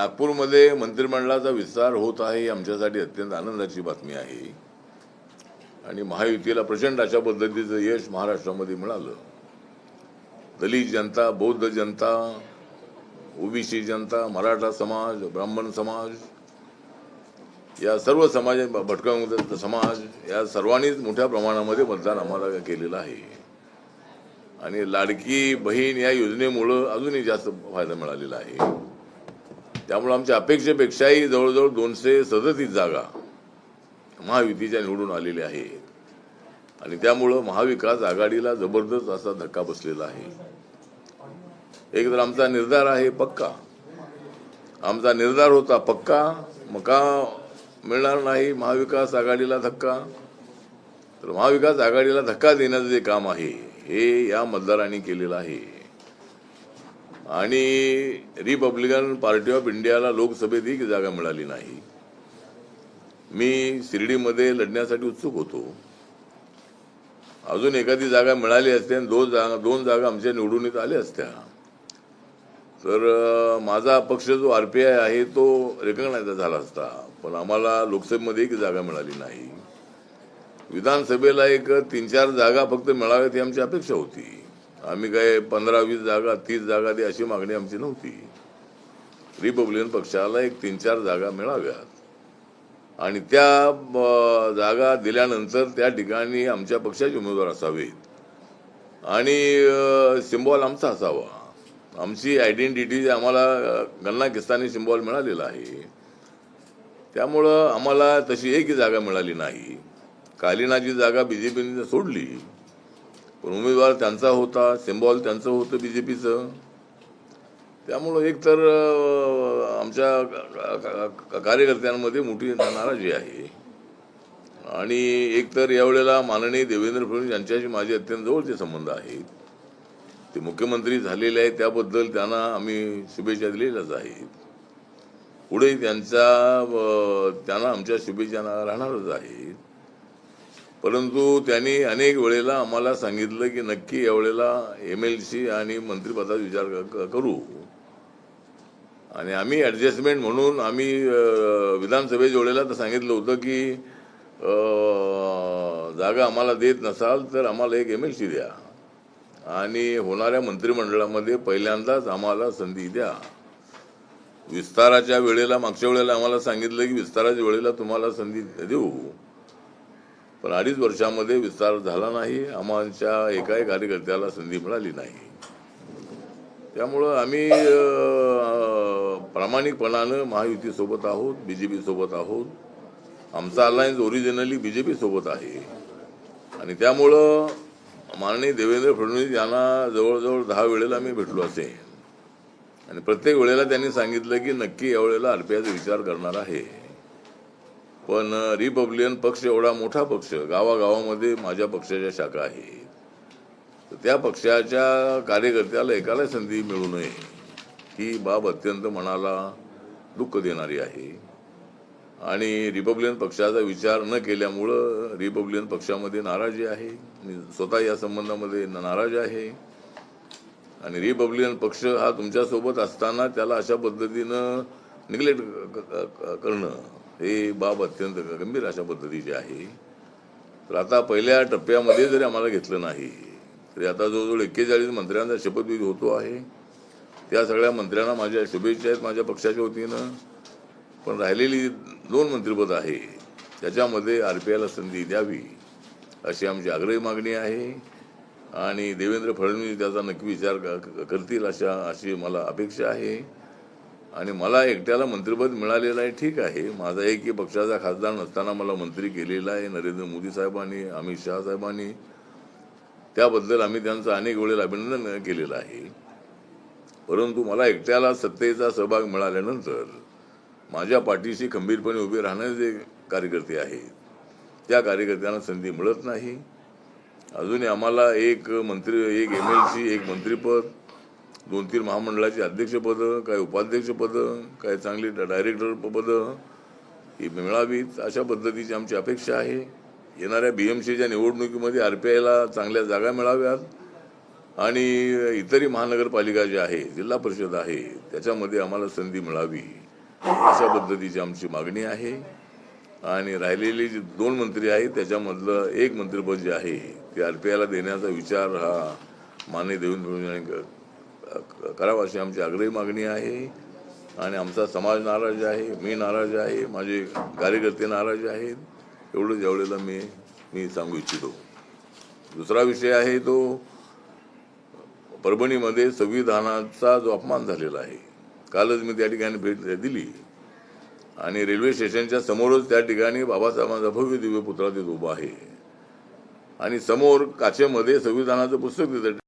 नागपूरमध्ये मंत्रिमंडळाचा विस्तार होत आहे ही आमच्यासाठी अत्यंत आनंदाची बातमी आहे. आणि महायुतीला प्रचंड अशा पद्धतीचं यश महाराष्ट्रामध्ये मिळालं. दलित जनता बौद्ध जनता ओबीसी जनता मराठा समाज ब्राह्मण समाज या सर्व समाज भटकंत समाज या सर्वांनीच मोठ्या प्रमाणामध्ये मतदान आम्हाला केलेलं आहे. आणि लाडकी बहीण या योजनेमुळं अजूनही जास्त फायदा मिळालेला आहे. त्यामुळं आमच्या अपेक्षेपेक्षाही जवळजवळ दोनशे सदतीस जागा महायुतीच्या निवडून आलेल्या आहेत. आणि त्यामुळं महाविकास आघाडीला जबरदस्त असा धक्का बसलेला आहे. एक तर आमचा निर्धार आहे पक्का. आमचा निर्धार होता पक्का. मका मिळणार नाही महाविकास आघाडीला धक्का? तर महाविकास आघाडीला धक्का देण्याचं जे काम आहे हे या मतदारांनी केलेलं आहे. आणि रिपब्लिकन पार्टी ऑफ इंडियाला लोकसभेत एक जागा मिळाली नाही. मी शिर्डीमध्ये लढण्यासाठी उत्सुक होतो. अजून एखादी जागा मिळाली असते आणि दोन जागा दोन जागा आमच्या निवडणुकीत आल्या असत्या. तर माझा पक्ष जो आर पी आय आहे तो रेकग्नाइज झाला असता पण आम्हाला लोकसभेमध्ये एक जागा मिळाली नाही. विधानसभेला एक तीन चार जागा फक्त मिळाव्यात ही आमची अपेक्षा होती. आम्ही काय पंधरा वीस जागा तीस जागा दे अशी मागणी आमची नव्हती. रिपब्लिकन पक्षाला एक तीन चार जागा मिळाव्यात. आणि त्या जागा दिल्यानंतर त्या ठिकाणी आमच्या पक्षाचे उमेदवार असावेत. आणि सिम्बॉल आमचा असावा. आमची आयडेंटिटी आम्हाला गन्ना किस्तानी सिम्बॉल मिळालेला आहे. त्यामुळं आम्हाला तशी एकही जागा मिळाली नाही. कालिनाची जागा बीजेपीने सोडली पण उमेदवार त्यांचा होता सिम्बॉल त्यांचं होतं बीजेपीचं त्यामुळं एक तर आमच्या कार्यकर्त्यांमध्ये मोठी नाराजी आहे. आणि एकतर यावेळेला माननीय देवेंद्र फडणवीस यांच्याशी माझे अत्यंत जवळचे संबंध आहेत. ते मुख्यमंत्री झालेले आहेत त्याबद्दल त्यांना आम्ही शुभेच्छा दिलेल्याच आहेत. पुढे त्यांचा त्यांना आमच्या शुभेच्छा राहणारच आहेत. परंतु त्यांनी अनेक वेळेला आम्हाला सांगितलं की नक्की यावेळेला एम एल सी आणि मंत्रिपदाचा विचार करू. आणि आम्ही ॲडजस्टमेंट म्हणून आम्ही विधानसभेच्या वेळेला तर सांगितलं होतं की जागा आम्हाला देत नसाल तर आम्हाला एक एम एल सी द्या. आणि होणाऱ्या मंत्रिमंडळामध्ये पहिल्यांदाच आम्हाला संधी द्या. विस्ताराच्या वेळेला मागच्या वेळेला आम्हाला सांगितलं की विस्ताराच्या वेळेला तुम्हाला संधी देऊ. पण अडीच वर्षामध्ये विस्तार झाला नाही आमच्या एकाही कार्यकर्त्याला संधी मिळाली नाही. त्यामुळं आम्ही प्रामाणिकपणानं महायुतीसोबत आहोत बी जे पीसोबत आहोत. आमचा अलायन्स ओरिजिनली बी जे पीसोबत आहे. आणि त्यामुळं माननीय देवेंद्र फडणवीस यांना जवळजवळ दहा वेळेला मी भेटलो असे. आणि प्रत्येक वेळेला त्यांनी सांगितलं की नक्की यावेळेला आरपीआयचा विचार करणार आहे. पण रिपब्लिकन पक्ष एवढा मोठा पक्ष गावागावामध्ये माझ्या पक्षाच्या शाखा आहेत. तर त्या पक्षाच्या कार्यकर्त्याला एकाला संधी मिळू नये ही बाब अत्यंत मनाला दुःख देणारी आहे. आणि रिपब्लिकन पक्षाचा विचार न केल्यामुळं रिपब्लिकन पक्षामध्ये नाराजी आहे. मी स्वतः या संबंधामध्ये नाराज आहे. आणि रिपब्लिकन पक्ष हा तुमच्यासोबत असताना त्याला अशा पद्धतीनं निग्लेक्ट करणं हे बाब अत्यंत गंभीर अशा पद्धतीची आहे. तर आता पहिल्या टप्प्यामध्ये जरी आम्हाला घेतलं नाही तरी आता जवळजवळ एक्केचाळीस मंत्र्यांचा शपथविधी होतो आहे. त्या सगळ्या मंत्र्यांना माझ्या शुभेच्छा आहेत माझ्या पक्षाच्या वतीनं. पण राहिलेली दोन मंत्रिपद आहे त्याच्यामध्ये आर पी आयला संधी द्यावी अशी आमची आग्रही मागणी आहे. आणि देवेंद्र फडणवीस त्याचा नक्की विचार क- करतील अशा अशी मला अपेक्षा आहे. आणि मला एकट्याला मंत्रिपद मिळालेलं आहे ठीक आहे. माझा एक की पक्षाचा खासदार नसताना मला मंत्री केलेला आहे नरेंद्र मोदी साहेबांनी अमित शहा साहेबांनी. त्याबद्दल आम्ही त्यांचं अनेक वेळेला अभिनंदन केलेलं आहे. परंतु मला एकट्याला सत्तेचा सहभाग मिळाल्यानंतर माझ्या पाठीशी खंबीरपणे उभे राहणारे जे कार्यकर्ते आहेत त्या कार्यकर्त्यांना संधी मिळत नाही. अजूनही आम्हाला एक मंत्री एक एम एल सी एक मंत्रीपद दोन तीन महामंडळाची अध्यक्षपदं काय उपाध्यक्षपदं काय चांगली डायरेक्टर पदं ही मिळावीत अशा पद्धतीची आमची अपेक्षा आहे. येणाऱ्या बी एम सीच्या निवडणुकीमध्ये आर पी आयला चांगल्या जागा मिळाव्यात. आणि इतरही महानगरपालिका ज्या आहे जिल्हा परिषद आहे त्याच्यामध्ये आम्हाला संधी मिळावी अशा पद्धतीची आमची मागणी आहे. आणि राहिलेली जी दोन मंत्री आहेत त्याच्यामधलं एक मंत्रिपद जे आहे ते आर पी आयला देण्याचा विचार हा माने देवेंद्र करावा अशी आमची आग्रही मागणी आहे. आणि आमचा समाज नाराज आहे मी नाराज आहे माझे कार्यकर्ते नाराज आहेत. एवढंच यावेळेला मी मी सांगू इच्छितो. दुसरा विषय आहे तो परभणीमध्ये संविधानाचा जो अपमान झालेला आहे. कालच मी त्या ठिकाणी भेट दिली. आणि रेल्वे स्टेशनच्या समोरच त्या ठिकाणी बाबासाहेबांचा भव्य दिव्य पुतळा तिथे उभा आहे. आणि समोर काचेमध्ये संविधानाचं पुस्तक तिथं